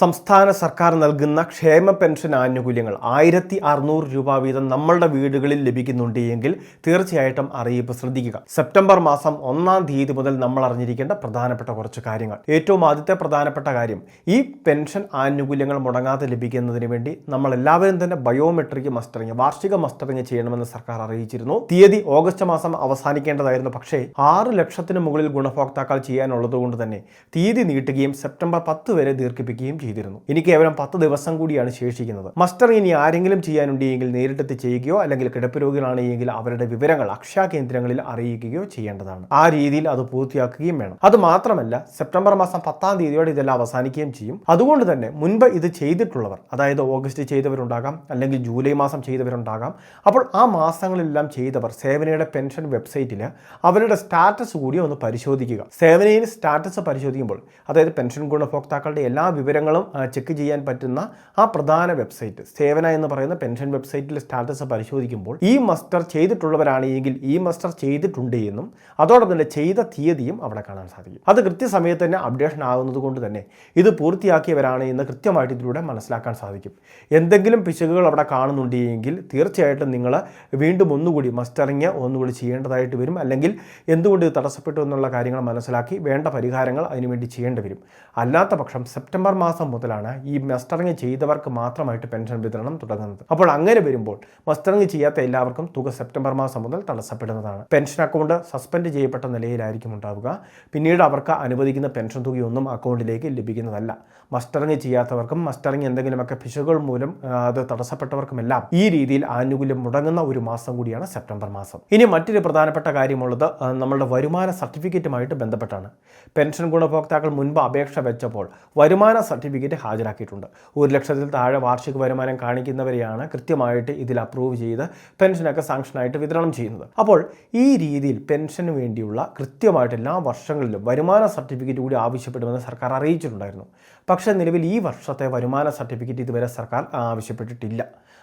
സംസ്ഥാന സർക്കാർ നൽകുന്ന ക്ഷേമ പെൻഷൻ ആനുകൂല്യങ്ങൾ ആയിരത്തി അറുന്നൂറ് രൂപ വീതം നമ്മളുടെ വീടുകളിൽ ലഭിക്കുന്നുണ്ട് എങ്കിൽ തീർച്ചയായിട്ടും അറിയിപ്പ് ശ്രദ്ധിക്കുക. സെപ്റ്റംബർ മാസം ഒന്നാം തീയതി മുതൽ നമ്മൾ അറിഞ്ഞിരിക്കേണ്ട പ്രധാനപ്പെട്ട കുറച്ച് കാര്യങ്ങൾ. ഏറ്റവും ആദ്യത്തെ പ്രധാനപ്പെട്ട കാര്യം ഈ പെൻഷൻ ആനുകൂല്യങ്ങൾ മുടങ്ങാതെ ലഭിക്കുന്നതിന് വേണ്ടി നമ്മൾ എല്ലാവരും തന്നെ ബയോമെട്രിക് മസ്റ്ററിങ് വാർഷിക മസ്റ്ററിങ് ചെയ്യണമെന്ന് സർക്കാർ അറിയിച്ചിരുന്നു. തീയതി ഓഗസ്റ്റ് മാസം അവസാനിക്കേണ്ടതായിരുന്നു. പക്ഷേ ആറ് ലക്ഷത്തിന് മുകളിൽ ഗുണഭോക്താക്കൾ ചെയ്യാനുള്ളത് കൊണ്ട് തന്നെ തീയതി നീട്ടുകയും സെപ്റ്റംബർ പത്ത് വരെ ദീർഘിപ്പിക്കുകയും ചെയ്തിരുന്നു. ഇനി കേവലം പത്ത് ദിവസം കൂടിയാണ് ശേഷിക്കുന്നത്. മസ്റ്റർ ഇനി ആരെങ്കിലും ചെയ്യാനുണ്ടെങ്കിൽ നേരിട്ടെത്തി ചെയ്യുകയോ അല്ലെങ്കിൽ കിടപ്പ് രോഗികളാണ് എങ്കിൽ അവരുടെ വിവരങ്ങൾ അക്ഷയ കേന്ദ്രങ്ങളിൽ അറിയിക്കുകയോ ചെയ്യേണ്ടതാണ്. ആ രീതിയിൽ അത് പൂർത്തിയാക്കുകയും വേണം. അത് മാത്രമല്ല സെപ്റ്റംബർ മാസം പത്താം തീയതിയോടെ ഇതെല്ലാം അവസാനിക്കുകയും ചെയ്യും. അതുകൊണ്ട് തന്നെ മുൻപ് ഇത് ചെയ്തിട്ടുള്ളവർ അതായത് ഓഗസ്റ്റ് ചെയ്തവരുണ്ടാകാം അല്ലെങ്കിൽ ജൂലൈ മാസം ചെയ്തവരുണ്ടാകാം അപ്പോൾ ആ മാസങ്ങളിലെല്ലാം ചെയ്തവർ സേവനയുടെ പെൻഷൻ വെബ്സൈറ്റിൽ അവരുടെ സ്റ്റാറ്റസ് കൂടി ഒന്ന് പരിശോധിക്കുക. സേവനയിൽ സ്റ്റാറ്റസ് പരിശോധിക്കുമ്പോൾ അതായത് പെൻഷൻ ഗുണഭോക്താക്കളുടെ എല്ലാ വിവരങ്ങളും ചെക്ക് ചെയ്യാൻ പറ്റുന്ന ആ പ്രധാന വെബ്സൈറ്റ് സേവന എന്ന് പറയുന്ന പെൻഷൻ വെബ്സൈറ്റിലെ സ്റ്റാറ്റസ് പരിശോധിക്കുമ്പോൾ ഈ മസ്റ്റർ ചെയ്തിട്ടുള്ളവരാണെങ്കിൽ ഈ മസ്റ്റർ ചെയ്തിട്ടുണ്ട് എന്നും അതോടൊപ്പം തന്നെ ചെയ്ത തീയതിയും അവിടെ കാണാൻ സാധിക്കും. അത് കൃത്യസമയത്ത് തന്നെ അപ്ഡേഷൻ ആകുന്നത് കൊണ്ട് തന്നെ ഇത് പൂർത്തിയാക്കിയവരാണ് എന്ന് കൃത്യമായിട്ട് ഇതിലൂടെ മനസ്സിലാക്കാൻ സാധിക്കും. എന്തെങ്കിലും പിശകുകൾ അവിടെ കാണുന്നുണ്ട് എങ്കിൽ തീർച്ചയായിട്ടും നിങ്ങൾ വീണ്ടും ഒന്നുകൂടി മസ്റ്ററിങ് ഒന്നുകൂടി ചെയ്യേണ്ടതായിട്ട് വരും. അല്ലെങ്കിൽ എന്തുകൊണ്ട് ഇത് തടസ്സപ്പെട്ടു എന്നുള്ള കാര്യങ്ങൾ മനസ്സിലാക്കി വേണ്ട പരിഹാരങ്ങൾ അതിനുവേണ്ടി ചെയ്യേണ്ടി വരും. അല്ലാത്ത പക്ഷം സെപ്റ്റംബർ മാസം മുതലാണ് ഈ മസ്റ്ററിങ് ചെയ്തവർക്ക് മാത്രമായിട്ട് പെൻഷൻ വിതരണം തുടങ്ങുന്നത്. അപ്പോൾ അങ്ങനെ വരുമ്പോൾ മസ്റ്ററിങ് ചെയ്യാത്ത എല്ലാവർക്കും തുക സെപ്റ്റംബർ മാസം മുതൽ തടസ്സപ്പെടുന്നതാണ്. പെൻഷൻ അക്കൗണ്ട് സസ്പെൻഡ് ചെയ്യപ്പെട്ട നിലയിലായിരിക്കും ഉണ്ടാവുക. പിന്നീട് അവർക്ക് അനുവദിക്കുന്ന പെൻഷൻ തുകയൊന്നും അക്കൗണ്ടിലേക്ക് ലഭിക്കുന്നതല്ല. മസ്റ്ററിങ് ചെയ്യാത്തവർക്കും മസ്റ്ററിങ് എന്തെങ്കിലുമൊക്കെ പിശകുകൾ മൂലം അത് തടസ്സപ്പെട്ടവർക്കുമെല്ലാം ഈ രീതിയിൽ ആനുകൂല്യം മുടങ്ങുന്ന ഒരു മാസം കൂടിയാണ് സെപ്റ്റംബർ മാസം. ഇനി മറ്റൊരു പ്രധാനപ്പെട്ട കാര്യമുള്ളത് നമ്മളുടെ വരുമാന സർട്ടിഫിക്കറ്റുമായിട്ട് ബന്ധപ്പെട്ടാണ്. പെൻഷൻ ഗുണഭോക്താക്കൾ മുൻപ് അപേക്ഷ വെച്ചപ്പോൾ വരുമാന സർട്ടിഫിക്കറ്റ് ഹാജരാക്കിയിട്ടുണ്ട്. ഒരു ലക്ഷത്തിൽ താഴെ വാർഷിക വരുമാനം കാണിക്കുന്നവരെയാണ് കൃത്യമായിട്ട് ഇതിൽ അപ്രൂവ് ചെയ്ത് പെൻഷനൊക്കെ സാങ്ഷനായിട്ട് വിതരണം ചെയ്യുന്നത്. അപ്പോൾ ഈ രീതിയിൽ പെൻഷന് വേണ്ടിയുള്ള കൃത്യമായിട്ട് എല്ലാ വർഷങ്ങളിലും വരുമാന സർട്ടിഫിക്കറ്റ് കൂടി ആവശ്യപ്പെടുമെന്ന് സർക്കാർ അറിയിച്ചിട്ടുണ്ടായിരുന്നു. പക്ഷേ നിലവിൽ ഈ വർഷത്തെ വരുമാന സർട്ടിഫിക്കറ്റ് ഇതുവരെ സർക്കാർ ആവശ്യപ്പെട്ടിട്ടില്ല.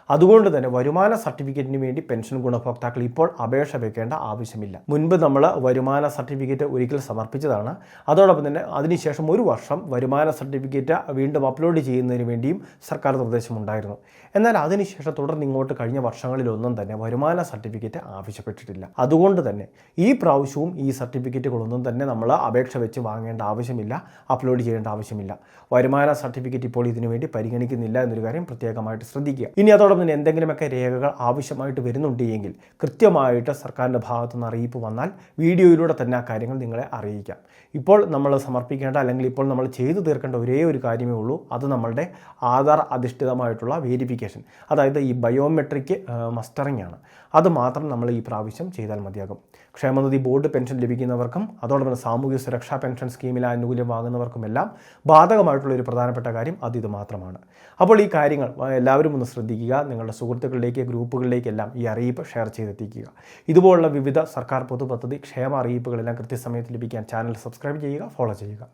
അതുകൊണ്ട് തന്നെ വരുമാന സർട്ടിഫിക്കറ്റിന് വേണ്ടി പെൻഷൻ ഗുണഭോക്താക്കൾ ഇപ്പോൾ അപേക്ഷ വെക്കേണ്ട ആവശ്യമില്ല. മുൻപ് നമ്മൾ വരുമാന സർട്ടിഫിക്കറ്റ് ഒരിക്കൽ സമർപ്പിച്ചതാണ്. അതോടൊപ്പം തന്നെ അതിനുശേഷം ഒരു വർഷം വരുമാന സർട്ടിഫിക്കറ്റ് വീണ്ടും അപ്ലോഡ് ചെയ്യുന്നതിന് വേണ്ടിയും സർക്കാർ നിർദ്ദേശമുണ്ടായിരുന്നു. എന്നാൽ അതിനുശേഷം തുടർന്ന് ഇങ്ങോട്ട് കഴിഞ്ഞ വർഷങ്ങളിലൊന്നും തന്നെ വരുമാന സർട്ടിഫിക്കറ്റ് ആവശ്യപ്പെട്ടിട്ടില്ല. അതുകൊണ്ട് തന്നെ ഈ പ്രാവശ്യവും ഈ സർട്ടിഫിക്കറ്റുകളൊന്നും തന്നെ നമ്മൾ അപേക്ഷ വെച്ച് വാങ്ങേണ്ട ആവശ്യമില്ല അപ്ലോഡ് ചെയ്യേണ്ട ആവശ്യമില്ല. വരുമാന സർട്ടിഫിക്കറ്റ് ഇപ്പോൾ ഇതിനു വേണ്ടി പരിഗണിക്കുന്നില്ല എന്നൊരു കാര്യം പ്രത്യേകമായിട്ട് ശ്രദ്ധിക്കുക. ഇനി അതോടൊപ്പം തന്നെ എന്തെങ്കിലുമൊക്കെ രേഖകൾ ആവശ്യമായിട്ട് വരുന്നുണ്ട് എങ്കിൽ കൃത്യമായിട്ട് സർക്കാരിന്റെ ഭാഗത്തുനിന്ന് അറിയിപ്പ് വന്നാൽ വീഡിയോയിലൂടെ തന്നെ ആ കാര്യങ്ങൾ നിങ്ങളെ അറിയിക്കാം. ഇപ്പോൾ നമ്മൾ സമർപ്പിക്കേണ്ട അല്ലെങ്കിൽ ഇപ്പോൾ നമ്മൾ ചെയ്തു തീർക്കേണ്ട ഒരേ ഒരു കാര്യമേ ഉള്ളൂ. അത് നമ്മളുടെ ആധാർ അധിഷ്ഠിതമായിട്ടുള്ള വേരിഫിക്കേഷൻ അതായത് ഈ ബയോമെട്രിക് മസ്റ്ററിംഗ് ആണ്. അത് മാത്രം നമ്മൾ ഈ പ്രാവശ്യം ചെയ്താൽ മതിയാകും. ക്ഷേമനിധി ബോർഡ് പെൻഷൻ ലഭിക്കുന്നവർക്കും അതോടൊപ്പം സാമൂഹ്യ സുരക്ഷാ പെൻഷൻ സ്കീമിൽ ആനുകൂല്യം വാങ്ങുന്നവർക്കുമെല്ലാം ബാധകമായിട്ടുള്ള ഒരു പ്രധാനപ്പെട്ട കാര്യം അത് ഇത് മാത്രമാണ്. അപ്പോൾ ഈ കാര്യങ്ങൾ എല്ലാവരും ഒന്ന് ശ്രദ്ധിക്കുക. നിങ്ങളുടെ സുഹൃത്തുക്കളിലേക്ക് ഗ്രൂപ്പുകളിലേക്കെല്ലാം ഈ അറിയിപ്പ് ഷെയർ ചെയ്തെത്തിക്കുക. ഇതുപോലുള്ള വിവിധ സർക്കാർ പൊതു പദ്ധതി ക്ഷേമ അറിയിപ്പുകളെല്ലാം കൃത്യസമയത്ത് ലഭിക്കാൻ ചാനൽ സബ്സ്ക്രൈബ് ചെയ്യുക ഫോളോ ചെയ്യുക.